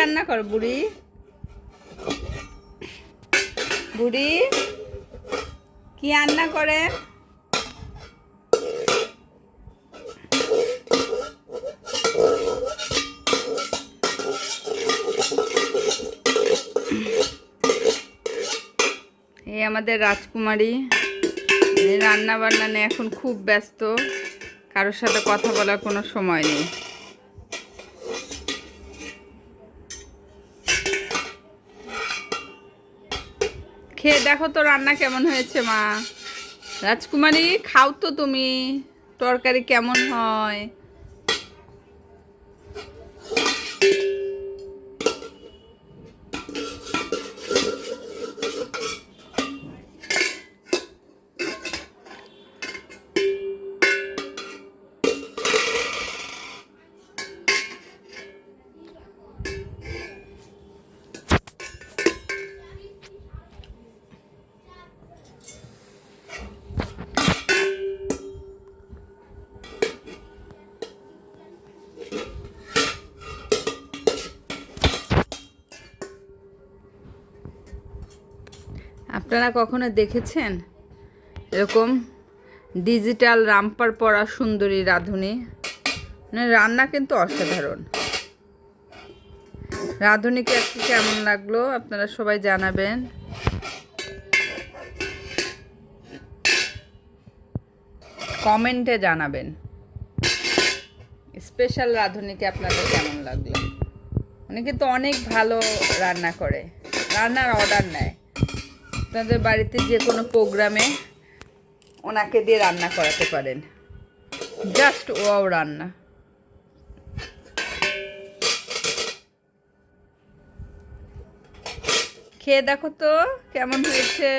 রান্না করো, বুড়ি। বুড়ি, কি রান্না করে? এই আমাদের রাজকুমারী রান্না বান্না নিয়ে এখন খুব ব্যস্ত, কারোর সাথে কথা বলার কোনো সময় নেই। খেয়ে দেখো তো রান্না কেমন হয়েছে মা। রাজকুমারী খাও তো তুমি। তরকারি কেমন হয়? আপনারা কখনো দেখেছেন এরকম ডিজিটাল রামপার পরা সুন্দরী রাঁধুনি? মানে রান্না কিন্তু অসাধারণ। রাঁধুনিকে আজকে কেমন লাগল আপনারা সবাই জানাবেন। কমেন্টে জানাবেন। স্পেশাল রাঁধুনিকে আপনাদের কেমন লাগল? উনি কিন্তু অনেক ভালো রান্না করে। রান্নার অর্ডার নেয়। আপনাদের বাড়িতে যে কোনো প্রোগ্রামে ওনাকে দিয়ে রান্না করাতে পারেন। জাস্ট ওয়াও রান্না। খেয়ে দেখো তো কেমন হয়েছে।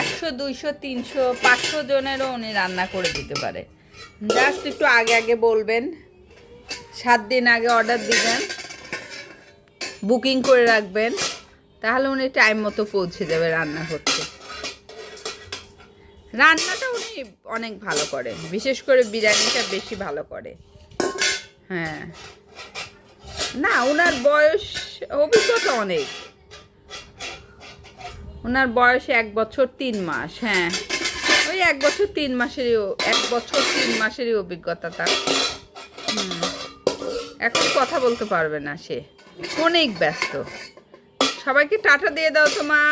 একশো, দুইশো, তিনশো, পাঁচশো জনেরও উনি রান্না করে দিতে পারে। জাস্ট একটু আগে আগে বলবেন। সাত দিন আগে অর্ডার দিবেন বুকিং করে রাখবেন, তাহলে উনি টাইম মতো পৌঁছে যাবে রান্না করতে। রান্নাটা উনি অনেক ভালো করে বিশেষ করে বিরিয়ানিটা বেশি ভালো করে। হ্যাঁ। না ওনার বয়স, অভিজ্ঞতা অনেক। ওনার বয়স এক বছর তিন মাস হ্যাঁ। ওই এক বছর তিন মাসেরই, এক বছর তিন মাসেরই অভিজ্ঞতা তার। হুম। এখন কথা বলতে পারবে না সে। অনেক ব্যস্ত। সবাইকে টাটা দিয়ে দাও তো মা।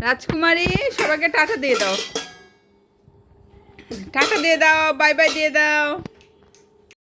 রাজকুমারী, সবাইকে টাটা দিয়ে দাও। টাটা দিয়ে দাও, বাই বাই দিয়ে দাও।